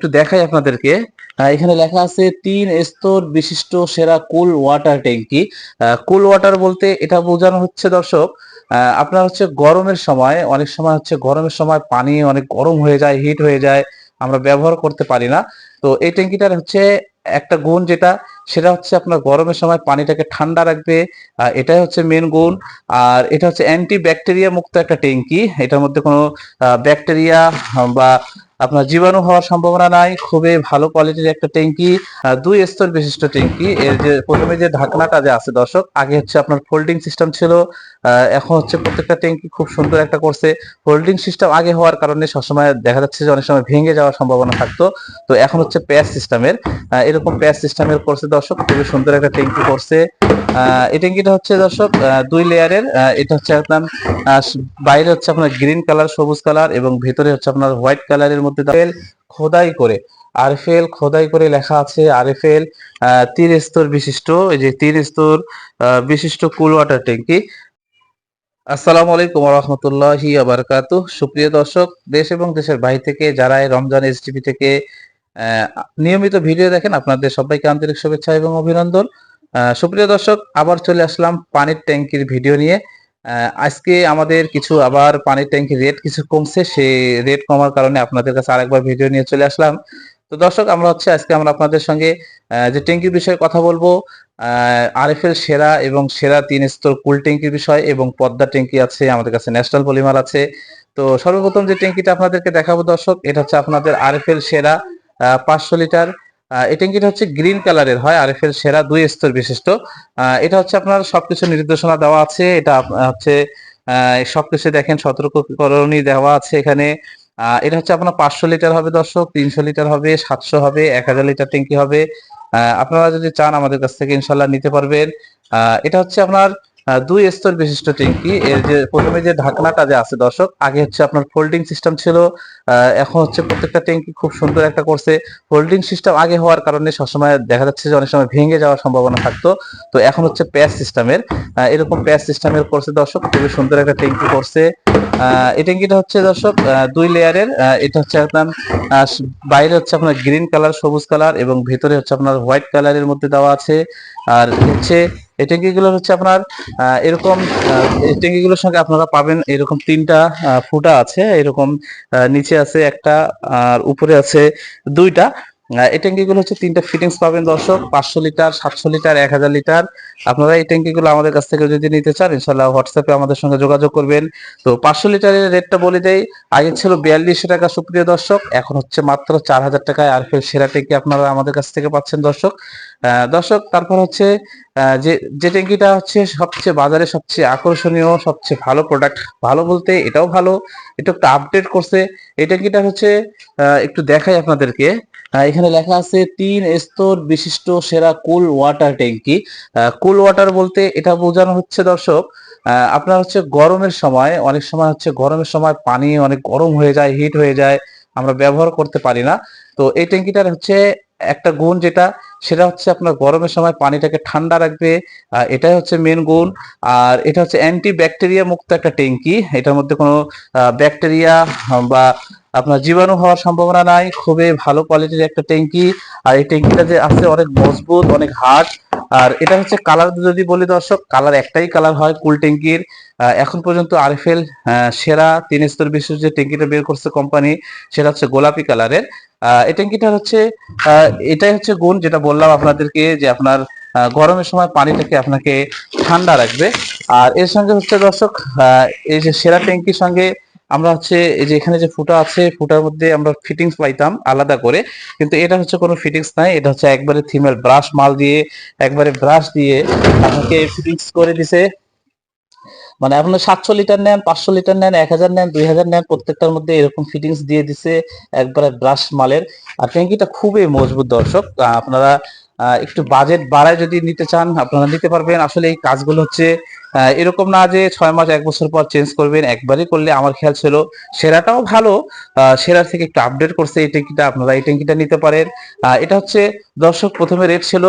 একটু দেখাই আপনাদেরকে। এখানে লেখা আছে, তিন স্তর বিশিষ্ট সেরা কুল ওয়াটার ট্যাঙ্কি। কুল ওয়াটার বলতে এটা বোঝানো হচ্ছে দর্শক আপনার হচ্ছে গরমের সময়, অনেক সময় হচ্ছে গরমের সময় পানি অনেক গরম হয়ে যায় হিট হয়ে যায়, আমরা ব্যবহার করতে পারি না। তো এই ট্যাঙ্কিটার হচ্ছে একটা গুণ যেটা, সেটা হচ্ছে আপনার গরমের সময় পানিটাকে ঠান্ডা রাখবে এটাই হচ্ছে মেন গুণ। আর এটা হচ্ছে অ্যান্টি ব্যাকটেরিয়া মুক্ত একটা ট্যাঙ্কি, এটার মধ্যে কোনো ব্যাকটেরিয়া বা আপনার জীবাণু হওয়ার সম্ভাবনা নাই, খুবই ভালো কোয়ালিটির একটা ট্যাঙ্কি দুই স্তর বিশিষ্ট ট্যাঙ্কি। এর যে প্রথমে যে ঢাকনাটা যে আছে দর্শক, আগে হচ্ছে আপনার ফোল্ডিং সিস্টেম ছিল এখন হচ্ছে প্রত্যেকটা ট্যাঙ্কি খুব সুন্দর একটা করছে। ফোল্ডিং সিস্টেম আগে হওয়ার কারণে সবসময় দেখা যাচ্ছে যে অনেক সময় ভেঙে যাওয়ার সম্ভাবনা থাকতো। তো এখন হচ্ছে প্যাচ সিস্টেমের এরকম প্যাচ সিস্টেমের করছে দর্শক, খুবই সুন্দর একটা ট্যাঙ্কি করছে। এই ট্যাঙ্কিটা হচ্ছে দর্শক দুই লেয়ারের এটা হচ্ছে আপনার বাইরে হচ্ছে আপনার গ্রিন কালার সবুজ কালার এবং ভেতরে হচ্ছে আপনার হোয়াইট কালারের মধ্যে খোদাই করে। আরএফএল খোদাই করে লেখা আছে আরএফএল তিন স্তর বিশিষ্ট যে তিন স্তর বিশিষ্ট কুল ওয়াটার ট্যাঙ্কি। আসসালামু আলাইকুম রহমতুল্লাহি আবরকাতু সুপ্রিয় দর্শক, দেশ এবং দেশের বাইরে থেকে যারা রমজান এসটিভি থেকে নিয়মিত ভিডিও দেখেন, আপনাদের সবাইকে আন্তরিক শুভেচ্ছা এবং অভিনন্দন। সুপ্রিয় দর্শক, আবার চলে আসলাম পানির ট্যাঙ্কির ভিডিও নিয়ে। আজকে আমাদের কিছু আবার পানির ট্যাঙ্কির রেট কিছু কমছে, সেই রেট কমার কারণে আপনাদের কাছে আরেকবার ভিডিও নিয়ে চলে আসলাম। তো দর্শক, আমরা হচ্ছে আজকে আমরা আপনাদের সঙ্গে যে ট্যাঙ্কির বিষয়ে কথা বলব আরএফএল সেরা এবং সেরা তিন স্তর কুল ট্যাঙ্কির বিষয় এবং পদ্মা ট্যাঙ্কি আছে, আমাদের কাছে ন্যাশনাল পলিমার আছে। তো সর্বপ্রথম যে ট্যাঙ্কিটা আপনাদেরকে দেখাবো দর্শক, এটা হচ্ছে আপনাদের আরএফএল সেরা পাঁচশো লিটার। এই ট্যাঙ্কিটা হচ্ছে গ্রিন কালারের হয় আরএফএল সেরা দুই স্তর বিশিষ্ট। আহ, এটা হচ্ছে আপনার সবকিছু নির্দেশনা দেওয়া আছে এটা হচ্ছে সবকিছু দেখেন সতর্ককরণই দেওয়া আছে এখানে। এটা হচ্ছে আপনার পাঁচশো লিটার হবে দর্শক তিনশো লিটার হবে সাতশো হবে এক হাজার লিটার ট্যাঙ্কি হবে। আপনারা যদি চান আমাদের কাছ থেকে ইনশাল্লাহ নিতে পারবেন। এটা হচ্ছে আপনার আহ, দুই স্তর বিশিষ্ট ট্যাঙ্কি এর যে প্রথমে যে ঢাকনাটা যে আছে দর্শক, আগে হচ্ছে আপনার ফোল্ডিং সিস্টেম ছিল এখন হচ্ছে প্রত্যেকটা ট্যাঙ্কি খুব সুন্দর একটা করছে। ফোল্ডিং সিস্টেম আগে হওয়ার কারণে সবসময় দেখা যাচ্ছে যে অনেক সময় ভেঙে যাওয়ার সম্ভাবনা থাকতো। তো এখন হচ্ছে প্যাচ সিস্টেমের এরকম প্যাচ সিস্টেমের করছে দর্শক, খুবই সুন্দর একটা ট্যাঙ্কি করছে। এই ট্যাঙ্কিটা হচ্ছে দর্শক দুই লেয়ারের এটা হচ্ছে আপনার বাইরে হচ্ছে আপনার গ্রিন কালার, সবুজ কালার এবং ভেতরে হচ্ছে আপনার হোয়াইট কালারের মধ্যে দেওয়া আছে। আর হচ্ছে, এই ট্যাঙ্কিগুলো হচ্ছে আপনার এরকম এই ট্যাঙ্কিগুলোর সঙ্গে আপনারা পাবেন এরকম তিনটা ফুটা আছে। এরকম নিচে আছে একটা, আর উপরে আছে দুইটা। এই ট্যাঙ্কিগুলো হচ্ছে তিনটা ফিটিংস পাবেন দর্শক, পাঁচশো লিটার, সাতশো লিটার, এক হাজার লিটার। আপনারা এই ট্যাঙ্কিগুলো আমাদের কাছ থেকে যদি নিতে চান ইনশাল্লাহ হোয়াটসঅ্যাপে আমাদের সঙ্গে যোগাযোগ করবেন। তো পাঁচশো লিটারের রেটটা বলে দেই আগে ছিল বিয়াল্লিশশো টাকা, সুপ্রিয় দর্শক, এখন হচ্ছে মাত্র চার হাজার টাকায় আর ফের সেরা ট্যাঙ্কি আপনারা আমাদের কাছ থেকে পাচ্ছেন দর্শক। দর্শক, তারপর হচ্ছে যে যে ট্যাঙ্কিটা হচ্ছে সবচেয়ে বাজারে সবচেয়ে আকর্ষণীয়, সবচেয়ে ভালো প্রোডাক্ট ভালো বলতে এটাও ভালো, এটা একটু আপডেট করছে। এই ট্যাঙ্কিটা হচ্ছে একটু দেখাই আপনাদেরকে। এখানে লেখা আছে, তিন স্তর বিশিষ্ট সেরা কুল ওয়াটার ট্যাঙ্কি। কুল ওয়াটার বলতে এটা বোঝানো হচ্ছে, দর্শক আপনার হচ্ছে গরমের সময়, অনেক সময় হচ্ছে গরমের সময় পানি অনেক গরম হয়ে যায় হিট হয়ে যায়, আমরা ব্যবহার করতে পারি না। তো এই ট্যাঙ্কিটার হচ্ছে একটা গুণ যেটা, সেটা হচ্ছে আপনার গরমের সময় পানিটাকে ঠান্ডা রাখবে এটাই হচ্ছে মেন গুণ। আর এটা হচ্ছে অ্যান্টি ব্যাকটেরিয়া মুক্ত একটা ট্যাঙ্কি, এটার মধ্যে কোনো ব্যাকটেরিয়া বা আপনার জীবাণু হওয়ার সম্ভাবনা নাই, খুবই ভালো কোয়ালিটির একটা ট্যাঙ্কি। আর এই ট্যাঙ্কিটা যে আছে অনেক মজবুত, অনেক হার্ড আর এটা হচ্ছে কালার যদি বলি দর্শক কালার একটাই কালার হয় কুল ট্যাঙ্কির। এখন পর্যন্ত আরএফএল সেরা তিন স্তর বিশিষ্ট যে ট্যাঙ্কিটা বের করছে কোম্পানি সেটা হচ্ছে গোলাপি কালারের এই ট্যাঙ্কিটা হচ্ছে এটাই হচ্ছে গুণ যেটা বললাম আপনাদেরকে যে আপনার গরমের সময় পানিটাকে আপনাকে ঠান্ডা রাখবে। আর এর সঙ্গে হচ্ছে দর্শক এই যে সেরা ট্যাঙ্কির সঙ্গে আমরা হচ্ছে এই যে এখানে যে ফুটা আছে, ফুটার মধ্যে আমরা ফিটিংস পাইতাম আলাদা করে, কিন্তু এটা হচ্ছে কোনো ফিটিংস নাই, এটা হচ্ছে একবারে থিমের ব্রাশ মাল দিয়ে, একবারে ব্রাশ দিয়ে আপনাকে ফিটিংস করে দিছে। মানে আপনার সাতশো লিটার নেন, পাঁচশো লিটার নেন, এক হাজার নেন, দুই হাজার নেন, প্রত্যেকটার মধ্যে এরকম ফিটিংস দিয়ে দিছে একবারে ব্রাশ মালের। আর ট্যাঙ্কিটা খুবই মজবুত দর্শক আপনারা একটু বাজেট বাড়ায় যদি নিতে চান, আপনারা নিতে পারবেন। আসলে এই কাজগুলো হচ্ছে এরকম না যে ছয় মাস, এক বছর পর চেঞ্জ করবেন, একবারই করলে আমার খেয়াল ছিল সেরাটাও ভালো। সেরার থেকে একটু আপডেট করছে এই ট্যাঙ্কিটা, আপনারা এই ট্যাঙ্কিটা নিতে পারেন। এটা হচ্ছে দর্শক, প্রথমে রেট ছিল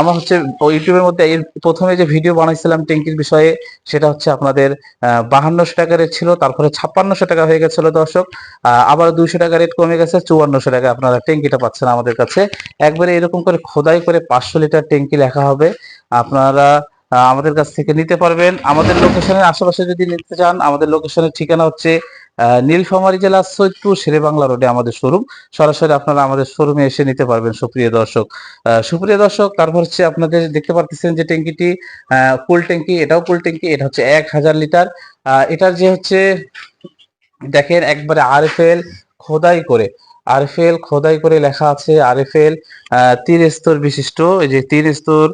আমার হচ্ছে ইউটিউবের মধ্যে এর প্রথমে যে ভিডিও বানাইছিলাম ট্যাঙ্কির বিষয়ে, সেটা হচ্ছে আপনাদের বাহান্নশো টাকা রেট ছিল, তারপরে ছাপ্পান্নশো টাকা হয়ে গেছিল দর্শক। আবার দুইশো টাকা রেট কমে গেছে, চুয়ান্নশো টাকা আপনারা ট্যাঙ্কিটা পাচ্ছেন আমাদের কাছে। একবারে এরকম করে খোদাই করে পাঁচশো লিটার ট্যাঙ্কি লেখা হবে। আপনারা আমাদের কাছ থেকে নিতে পারবেন। আমাদের লোকেশনের আশেপাশে যদি নিতে চান, আমাদের লোকেশনের ঠিকানা হচ্ছে নীলফামারী জেলা সৈয়দপুর শেরে বাংলা রোডে আমাদের শোরুম সরাসরি আপনারা আমাদের শোরুমে এসে নিতে পারবেন, সুপ্রিয় দর্শক। সুপ্রিয় দর্শক, তারপর হচ্ছে আপনাদের দেখতে পারতেছেন যে ট্যাঙ্কিটি কুল ট্যাঙ্কি, এটাও কুল ট্যাঙ্কি, এটা হচ্ছে এক হাজার লিটার। এটার যে হচ্ছে, দেখেন, একবারে আরএফএল খোদাই করে। আরএফএল খোদাই করে লেখা আছে, আরএফএল তিন স্তর বিশিষ্ট যে তিন স্তর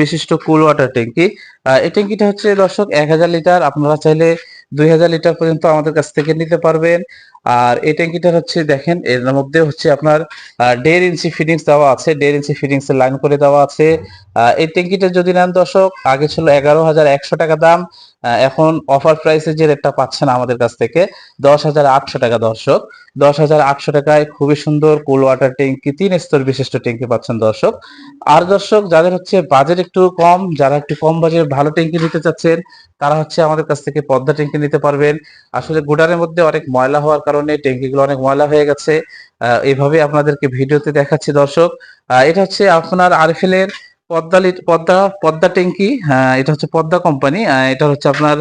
বিশিষ্ট কুল ওয়াটার ট্যাঙ্কি। এই ট্যাঙ্কিটা হচ্ছে দর্শক এক হাজার লিটার, আপনারা চাইলে দুই হাজার লিটার পর্যন্ত আমাদের কাছ থেকে নিতে পারবেন। আর এই ট্যাঙ্কিটার হচ্ছে, দেখেন, এর মধ্যে হচ্ছে আপনার দেড় ইঞ্চি ফিটিংস দেওয়া আছে, দেড় ইঞ্চি ফিটিংস লাইন করে দেওয়া আছে। এই ট্যাঙ্কিটা যদি নেন দর্শক, আগে ছিল এগারো হাজার একশো টাকা দাম এখন অফার প্রাইসে যে রেটটা পাচ্ছেন আমাদের কাছ থেকে দশ হাজার আটশো টাকা দর্শক। দশ হাজার আটশো টাকায় খুবই সুন্দর কুল ওয়াটার ট্যাঙ্কি তিন স্তর বিশিষ্ট ট্যাঙ্কি পাচ্ছেন দর্শক। আর দর্শক যাদের হচ্ছে বাজেট একটু কম যারা একটু কম বাজেট ভালো ট্যাঙ্কি নিতে চাচ্ছেন তারা হচ্ছে আমাদের কাছ থেকে পদ্মা ট্যাঙ্কি নিতে পারবেন। আসলে গুডারের মধ্যে অনেক ময়লা হওয়ার কারণে ট্যাঙ্কিগুলো অনেক ময়লা হয়ে গেছে। আহ, এইভাবে আপনাদেরকে ভিডিওতে দেখাচ্ছি দর্শক। এটা হচ্ছে আপনার আরএফএল এর পদ্মা পদ্মা পদ্মা ট্যাঙ্কি হ্যাঁ এটা হচ্ছে পদ্মা কোম্পানি এটা হচ্ছে আপনার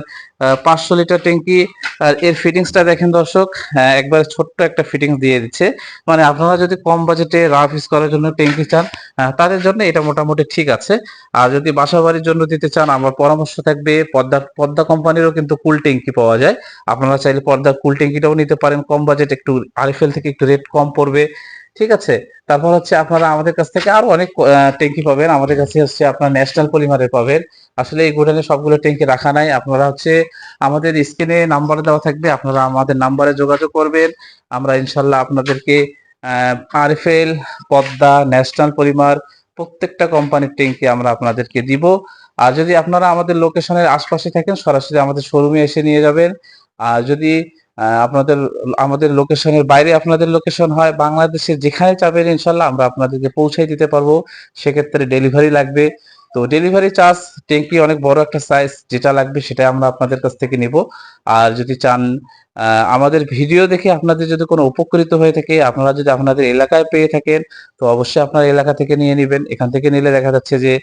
পাঁচশো লিটার ট্যাঙ্কি আর এর ফিটিংসটা দেখেন দর্শক হ্যাঁ, একবারে ছোট্ট একটা ফিটিংস দিয়ে দিচ্ছে। মানে আপনারা যদি কম বাজেটে রাফ ইউজ করার জন্য ট্যাঙ্কি চান আহ, তাদের জন্য এটা মোটামুটি ঠিক আছে। আর যদি বাসা বাড়ির জন্য দিতে চান আমার পরামর্শ থাকবে পদ্মা পদ্মা কোম্পানিরও কিন্তু কুল ট্যাঙ্কি পাওয়া যায়। আপনারা চাইলে পদ্মা কুল ট্যাঙ্কিটাও নিতে পারেন কম বাজেট একটু আরএফএল থেকে একটু রেট কম পড়বে। ঠিক আছে? তারপর হচ্ছে আপনারা আমাদের কাছ থেকে আরও অনেক ট্যাঙ্কি পাবেন। আমাদের কাছে হচ্ছে আপনার ন্যাশনাল পলিমারের পাবেন। আসলে এই গোডাউনে সবগুলো ট্যাঙ্কি রাখা নাই। আপনারা হচ্ছে আমাদের স্ক্রিনে নাম্বার দেওয়া থাকবে। আপনারা আমাদের নাম্বারে যোগাযোগ করবেন। আমরা ইনশাল্লাহ আপনাদেরকে আরএফএল, পদ্মা, ন্যাশনাল পলিমার প্রত্যেকটা কোম্পানির ট্যাঙ্কি আমরা আপনাদেরকে দিব। আর যদি আপনারা আমাদের লোকেশনের আশপাশে থাকেন, সরাসরি আমাদের শোরুমে এসে নিয়ে যাবেন। আর যদি আপনাদের, আমাদের লোকেশনের বাইরে আপনাদের লোকেশন হয়, বাংলাদেশের যেখানে চাবেন ইনশাল্লাহ আমরা আপনাদেরকে পৌঁছাই দিতে পারব। সেক্ষেত্রে ডেলিভারি লাগবে। তো ডেলিভারি চার্জ ট্যাঙ্কি অনেক বড় একটা সাইজ যেটা লাগবে সেটা আমরা আপনাদের কাছ থেকে নিব। আর যদি চান আমাদের ভিডিও দেখে আপনাদের যদি কোনো উপকৃত হয়ে থাকে, আপনারা যদি আপনাদের এলাকায় পেয়ে থাকেন, তো অবশ্যই আপনার এলাকা থেকে নিয়ে নেবেন। এখান থেকে নিলে দেখা যাচ্ছে যে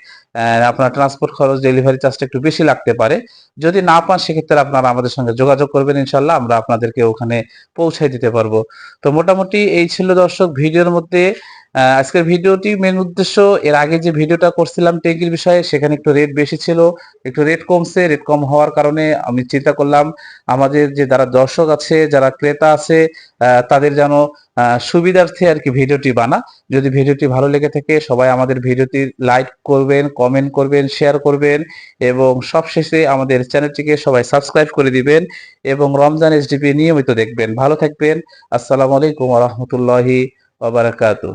আপনার ট্রান্সপোর্ট খরচ ডেলিভারি চার্জটা একটু বেশি লাগতে পারে। যদি না পান, সেক্ষেত্রে আপনারা আমাদের সঙ্গে যোগাযোগ করবেন ইনশাল্লাহ আমরা আপনাদেরকে ওখানে পৌঁছাই দিতে পারব। তো মোটামুটি এই ছিল দর্শক ভিডিওর মধ্যে। আজকের ভিডিওটি মেন উদ্দেশ্য, এর আগে যে ভিডিওটা করছিলাম ট্যাঙ্কির বিষয়ে, সেখানে একটু রেট বেশি ছিল, একটু রেট কমছে রেট কম হওয়ার কারণে আমি চিন্তা করলাম, আমাদের যে যারা দর্শক আছে, যারা ক্রেতা আছে তাদের যেন সুবিধার্থে আর কি ভিডিওটি বানা। যদি ভিডিওটি ভালো লেগে থাকে, সবাই আমাদের ভিডিওটি লাইক করবেন, কমেন্ট করবেন, শেয়ার করবেন এবং সবশেষে আমাদের চ্যানেলটিকে সবাই সাবস্ক্রাইব করে দিবেন এবং রমজান এসডিপি নিয়মিত দেখবেন। ভালো থাকবেন। আসসালামু আলাইকুম রহমতুল্লাহি ওবারাকাতু